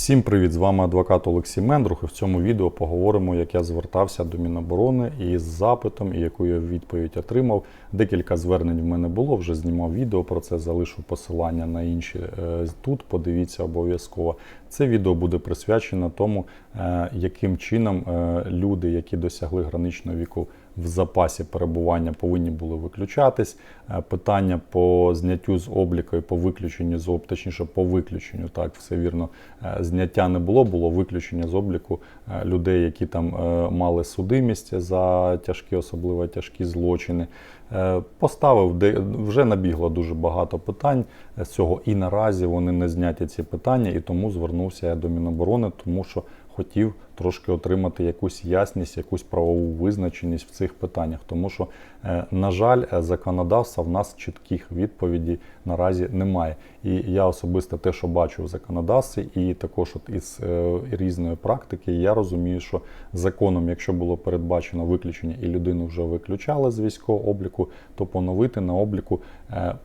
Всім привіт! З вами адвокат Олексій Мендрух. І в цьому відео поговоримо, як я звертався до Міноборони із запитом, і яку я відповідь отримав. Декілька звернень в мене було, вже знімав відео про це, залишу посилання на інші е, тут. Подивіться обов'язково. Це відео буде присвячено тому, е, яким чином е, люди, які досягли граничного віку в запасі перебування, повинні були виключатись. Е, Питання по зняттю з обліку і по виключенню з об, точніше, по виключенню, так все вірно. Зняття не було, було виключення з обліку людей, які там мали судимість за тяжкі, особливо тяжкі злочини. Е, Поставив, де вже набігло дуже багато питань. З цього, і наразі вони не зняті ці питання, і тому звернувся я до Міноборони, тому що хотів трошки отримати якусь ясність, якусь правову визначеність в цих питаннях. Тому що, е, на жаль, е, законодавства в нас чітких відповідей наразі немає. І я особисто те, що бачу в законодавстві, і також от із е, різної практики, я розумію, що законом, якщо було передбачено виключення і людину вже виключали з військового обліку, то поновити на обліку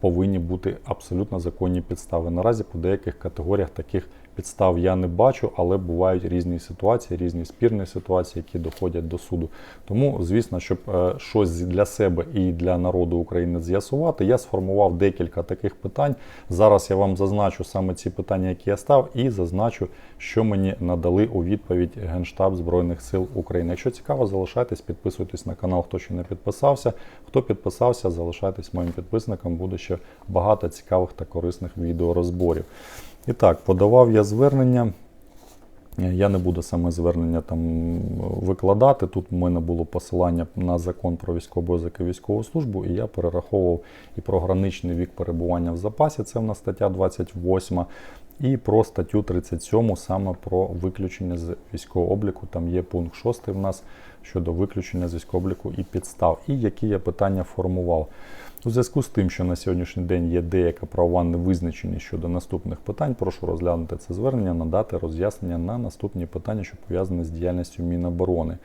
повинні бути абсолютно законні підстави. Наразі по деяких категоріях таких підстав я не бачу, але бувають різні ситуації, різні спірні ситуації, які доходять до суду. Тому, звісно, щоб е, щось для себе і для народу України з'ясувати, я сформував декілька таких питань. Зараз я вам зазначу саме ці питання, які я став, і зазначу, що мені надали у відповідь Генштаб Збройних сил України. Якщо цікаво, залишайтесь, підписуйтесь на канал, хто ще не підписався. Хто підписався, залишайтесь моїм підписником. Буде ще багато цікавих та корисних відеорозборів. І так, подавав я звернення. Я не буду саме звернення там викладати. Тут в мене було посилання на закон про військовий обов'язок і військову службу, і я перераховував і про граничний вік перебування в запасі, це в нас стаття 28, і про статтю 37, саме про виключення з військового обліку. Там є пункт 6 в нас щодо виключення з і підстав, і які я питання формував. У зв'язку з тим, що на сьогоднішній день є деяка правова невизначеність щодо наступних питань, прошу розглянути це звернення, надати роз'яснення на наступні питання, що пов'язані з діяльністю Міноборони.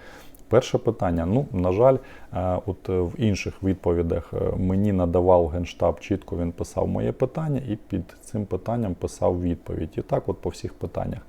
Перше питання. Ну, на жаль, е, от е, в інших відповідях е, мені надавав Генштаб чітко, він писав моє питання і під цим питанням писав відповідь. І так, от по всіх питаннях.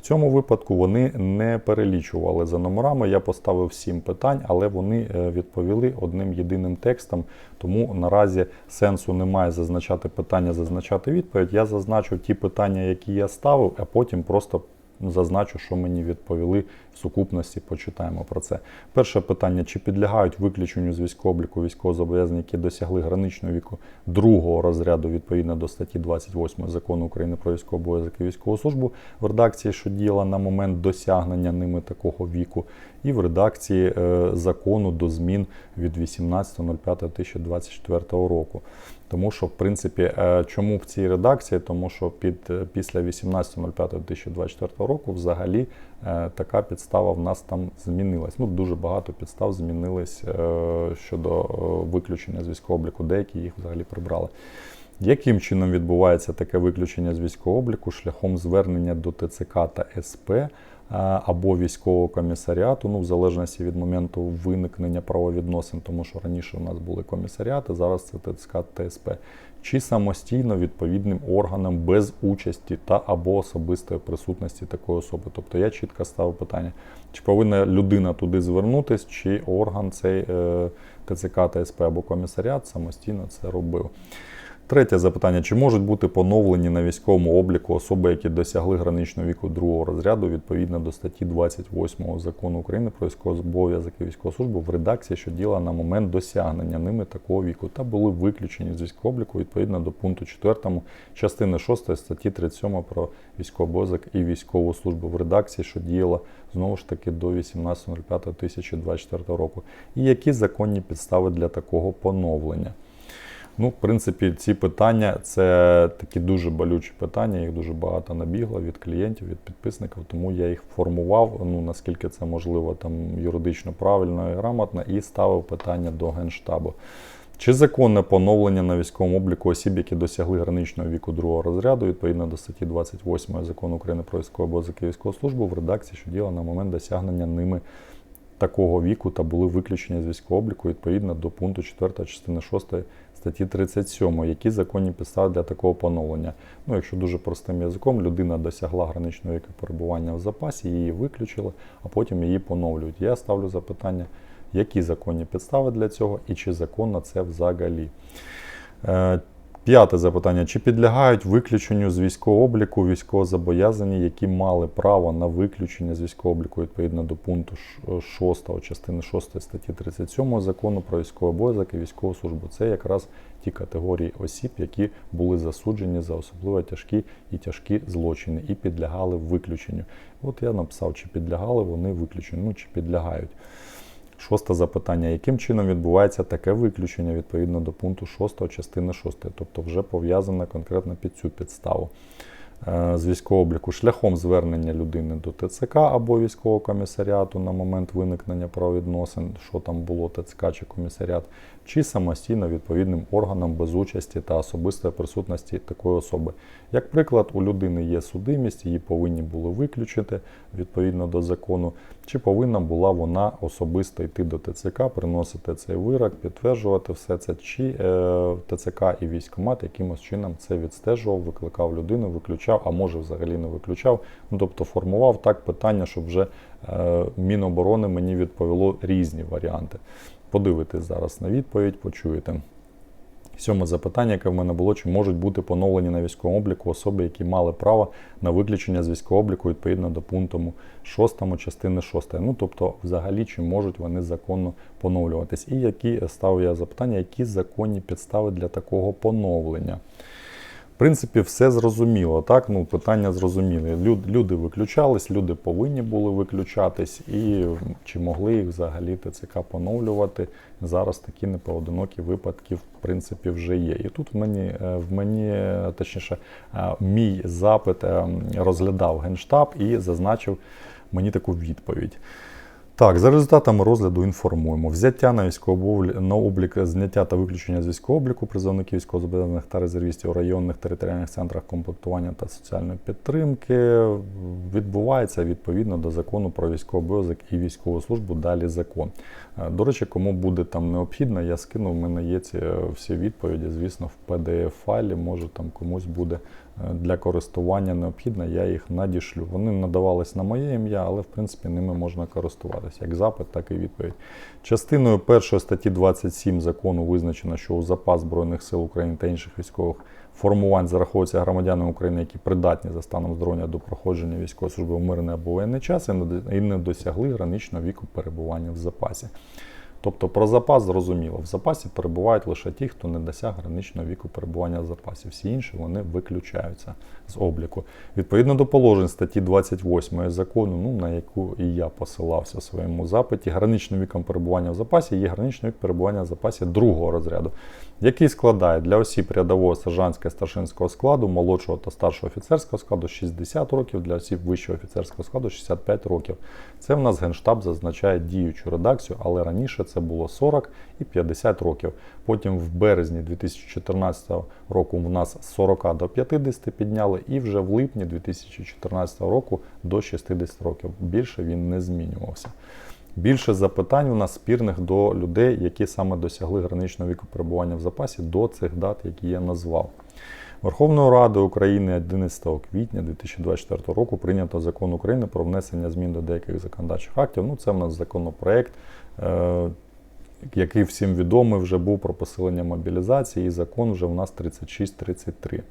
В цьому випадку вони не перелічували за номерами. Я поставив сім питань, але вони е, відповіли одним єдиним текстом. Тому наразі сенсу немає зазначати питання, зазначати відповідь. Я зазначу ті питання, які я ставив, а потім просто зазначу, що мені відповіли в сукупності. Почитаємо про це. Перше питання: чи підлягають виключенню з військового обліку військовозобов'язані, які досягли граничного віку другого розряду відповідно до статті 28 закону України про військовий обов'язок і військову службу в редакції, що діяла на момент досягнення ними такого віку, і в редакції е, закону до змін від 18.05.2024 року. Тому що, в принципі, е, чому в цій редакції? Тому що під е, після 18.05.2024 року взагалі е, така підстава в нас там змінилась. Ну, дуже багато підстав змінились е, щодо виключення з військового обліку. Деякі їх взагалі прибрали. Яким чином відбувається таке виключення з військового обліку шляхом звернення до ТЦК та СП або військового комісаріату, ну в залежності від моменту виникнення правовідносин, тому що раніше у нас були комісаріати, зараз це ТЦК та СП, чи самостійно відповідним органам без участі та або особистої присутності такої особи. Тобто я чітко ставив питання, чи повинна людина туди звернутись, чи орган цей е, ТЦК та СП або комісаріат самостійно це робив. Третє запитання: чи можуть бути поновлені на військовому обліку особи, які досягли граничного віку другого розряду відповідно до статті 28 закону України про військовий і військову службу в редакції, що діла на момент досягнення ними такого віку, та були виключені з військового обліку відповідно до пункту 4 частини 6 статті 37 про військовий обов'язок і військову службу в редакції, що діяла знову ж таки до 18.05.2024 року. І які законні підстави для такого поновлення? Ну, в принципі, ці питання це такі дуже болючі питання, їх дуже багато набігло від клієнтів, від підписників, тому я їх формував, ну наскільки це можливо, там юридично правильно і грамотно, і ставив питання до Генштабу. Чи законне поновлення на військовому обліку осіб, які досягли граничного віку другого розряду, відповідно до статті 28 закону України про військовий обов'язок і військову службу в редакції, що діяла на момент досягнення ними такого віку та були виключені з військового обліку відповідно до пункту 4 частини 6 статті 37, які законні підстави для такого поновлення. Ну, якщо дуже простим язиком, людина досягла граничного віку перебування в запасі, її виключили, а потім її поновлюють. Я ставлю запитання, які законні підстави для цього і чи законно це взагалі. П'яте запитання: чи підлягають виключенню з військового обліку військовозобов'язані, які мали право на виключення з військового обліку відповідно до пункту 6 частини 6 статті 37 закону про військовий обов'язок і військову службу? Це якраз ті категорії осіб, які були засуджені за особливо тяжкі і тяжкі злочини і підлягали виключенню. От я написав, чи підлягали вони виключенню, ну чи підлягають. Шосте запитання: яким чином відбувається таке виключення відповідно до пункту 6 частини 6, тобто вже пов'язане конкретно під цю підставу. Е, з військового обліку. Шляхом звернення людини до ТЦК або військового комісаріату на момент виникнення правовідносин, що там було ТЦК чи комісаріат, чи самостійно відповідним органам без участі та особистої присутності такої особи. Як приклад, у людини є судимість, її повинні були виключити відповідно до закону, чи повинна була вона особисто йти до ТЦК, приносити цей вирок, підтверджувати все це, чи е, ТЦК і військкомат якимось чином це відстежував, викликав людину, виключав, а може взагалі не виключав. Ну тобто формував так питання, щоб вже е, Міноборони мені відповіло різні варіанти. Подивитесь зараз на відповідь, почуєте. Сьоме запитання, яке в мене було, чи можуть бути поновлені на військовому обліку особи, які мали право на виключення з військового обліку відповідно до пункту 6 частини 6. Ну тобто, взагалі, чи можуть вони законно поновлюватись? І які ставив я запитання, які законні підстави для такого поновлення? Принципі, все зрозуміло. Так, ну питання зрозумілі. Люд- Люди виключались, люди повинні були виключатись, і чи могли їх взагалі ТЦК поновлювати? Зараз такі непоодинокі випадки, в принципі, вже є. І тут в мені, е, в мені точніше, е, мій запит е, розглядав Генштаб і зазначив мені таку відповідь. Так, за результатами розгляду інформуємо. Взяття на військовий на облік, зняття та виключення з військового обліку призовників військовозобов'язаних та резервістів у районних територіальних центрах комплектування та соціальної підтримки відбувається відповідно до закону про військовий обов'язок і військову службу. Далі закон. Е, До речі, кому буде там необхідно, я скину. В мене є ці е, всі відповіді, звісно, в pdf файлі може там комусь буде для користування необхідно, я їх надішлю. Вони надавались на моє ім'я, але в принципі ними можна користуватися як запит, так і відповідь. Частиною першої статті 27 закону визначено, що у запас Збройних сил України та інших військових формувань зараховуються громадяни України, які придатні за станом здоров'я до проходження військової служби в мирний або воєнний час і не досягли граничного віку перебування в запасі. Тобто про запас зрозуміло. В запасі перебувають лише ті, хто не досяг граничного віку перебування в запасі. Всі інші вони виключаються з обліку. Відповідно до положень статті 28 закону, ну на яку і я посилався в своєму запиті, граничним віком перебування в запасі є граничний вік перебування в запасі другого розряду, який складає для осіб рядового сержантського старшинського складу, молодшого та старшого офіцерського складу 60 років, для осіб вищого офіцерського складу 65 років. Це в нас Генштаб зазначає діючу редакцію, але раніше це було 40 і 50 років. Потім в березні 2014 року в нас з 40 до 50 підняли, і вже в липні 2014 року до 60 років. Більше він не змінювався. Більше запитань у нас спірних до людей, які саме досягли граничного віку перебування в запасі до цих дат, які я назвав. Верховною Радою України 11 квітня 2024 року прийнято закон України про внесення змін до деяких законодавчих актів. Ну, це в нас законопроект, який всім відомий вже був про посилення мобілізації, і закон вже в нас 3633.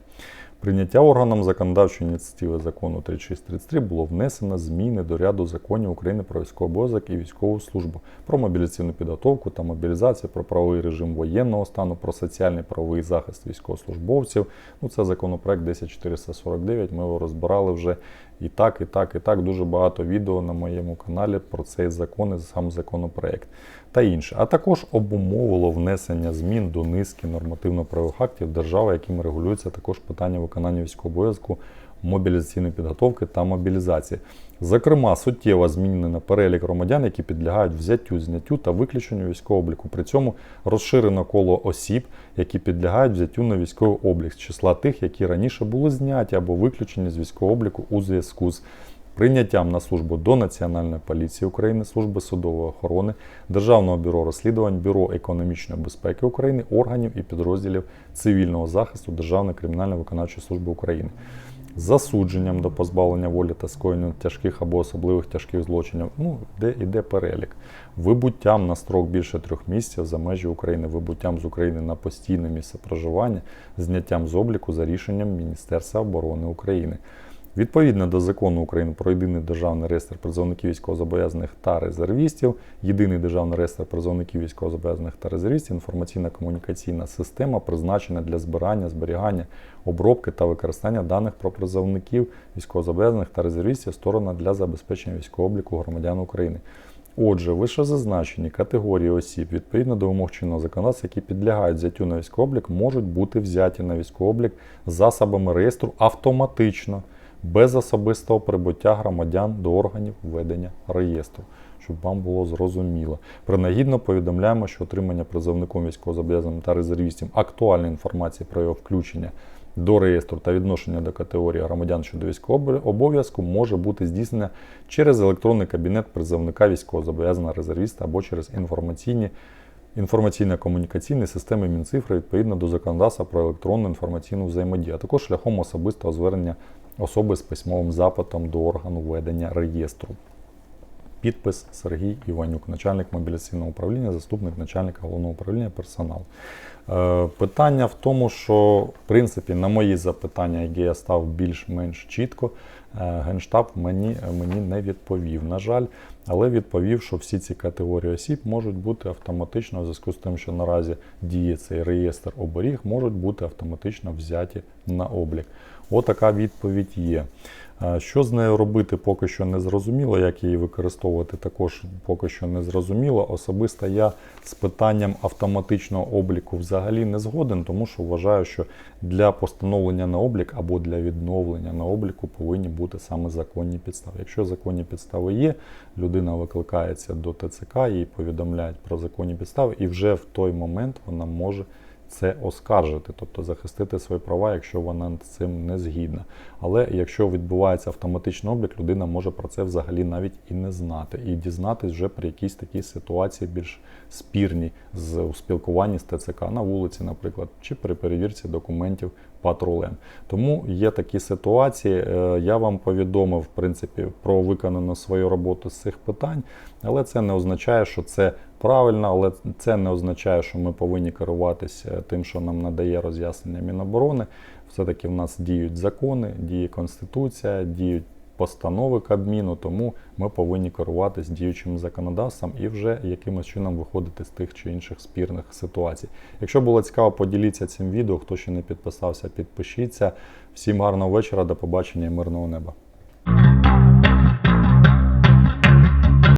Прийняття органом законодавчої ініціативи закону 3633 було внесено зміни до ряду законів України про військовий обов'язок і військову службу, про мобілізаційну підготовку та мобілізацію, про правовий режим воєнного стану, про соціальний правовий захист військовослужбовців. Ну, це законопроект 10449. Ми його розбирали вже і так, і так, і так. Дуже багато відео на моєму каналі про цей закон і сам законопроект та інше. А також обумовило внесення змін до низки нормативно-правових актів держави, якими регулюється також питання виконання військового обов'язку, мобілізаційної підготовки та мобілізації. Зокрема, суттєво змінено перелік громадян, які підлягають взяттю, зняттю та виключенню військового обліку. При цьому розширено коло осіб, які підлягають взяттю на військовий облік з числа тих, які раніше були зняті або виключені з військового обліку у зв'язку з прийняттям на службу до Національної поліції України, Служби судової охорони, Державного бюро розслідувань, Бюро економічної безпеки України, органів і підрозділів цивільного захисту Державної кримінально-виконавчої служби України. Засудженням до позбавлення волі та скоєння тяжких або особливих тяжких злочинів, ну, де йде перелік, вибуттям на строк більше трьох місяців за межі України, вибуттям з України на постійне місце проживання, зняттям з обліку за рішенням Міністерства оборони України. Відповідно до закону України про єдиний державний реєстр призовників військовозобов'язаних та резервістів, єдиний державний реєстр призовників військовозобов'язаних та резервістів, інформаційна комунікаційна система призначена для збирання, зберігання, обробки та використання даних про призовників військовозобов'язаних та резервістів, сторона для забезпечення військового громадян України. Отже, вищезазначені категорії осіб відповідно до вимог чинного законодавства, які підлягають взяттю на військовий облік, можуть бути взяті на військовий облік засобами реєстру автоматично, без особистого прибуття громадян до органів ведення реєстру, щоб вам було зрозуміло. Принагідно повідомляємо, що отримання призовником військовозобов'язаним та резервістів актуальної інформації про його включення до реєстру та відношення до категорії громадян щодо військового обов'язку може бути здійснене через електронний кабінет призовника військовозобов'язаного резервіста або через інформаційні інформаційно-комунікаційні системи Мінцифри відповідно до законодавства про електронну інформаційну взаємодію, а також шляхом особистого звернення особи з письмовим запитом до органу ведення реєстру. Підпис Сергій Іванюк, начальник мобіляційного управління, заступник начальника головного управління персоналу. Е, питання в тому, що в принципі на мої запитання, які я став більш-менш чітко, е, Генштаб мені, мені не відповів. На жаль, але відповів, що всі ці категорії осіб можуть бути автоматично, в зв'язку з тим, що наразі діє цей реєстр оберіг, можуть бути автоматично взяті на облік. Отака відповідь є. Е, Що з нею робити, поки що не зрозуміло, як її використовувати, також поки що не зрозуміло. Особисто я з питанням автоматичного обліку взагалі не згоден, тому що вважаю, що для постановлення на облік або для відновлення на обліку повинні бути саме законні підстави. Якщо законні підстави є, людина викликається до ТЦК, їй повідомляють про законні підстави, і вже в той момент вона може це оскаржити, тобто захистити свої права, якщо вона з цим не згідна. Але якщо відбувається автоматичний облік, людина може про це взагалі навіть і не знати, і дізнатись вже при якійсь такій ситуації більш спірній з у спілкуванні з ТЦК на вулиці, наприклад, чи при перевірці документів патрулем. Тому є такі ситуації. Е, Я вам повідомив в принципі про виконану свою роботу з цих питань, але це не означає, що це правильно, але це не означає, що ми повинні керуватися тим, що нам надає роз'яснення Міноборони. Все-таки в нас діють закони, діє Конституція, діють постанови Кабміну, тому ми повинні керуватись діючим законодавством і вже якимось чином виходити з тих чи інших спірних ситуацій. Якщо було цікаво, поділіться цим відео. Хто ще не підписався, підпишіться. Всім гарного вечора, до побачення і мирного неба.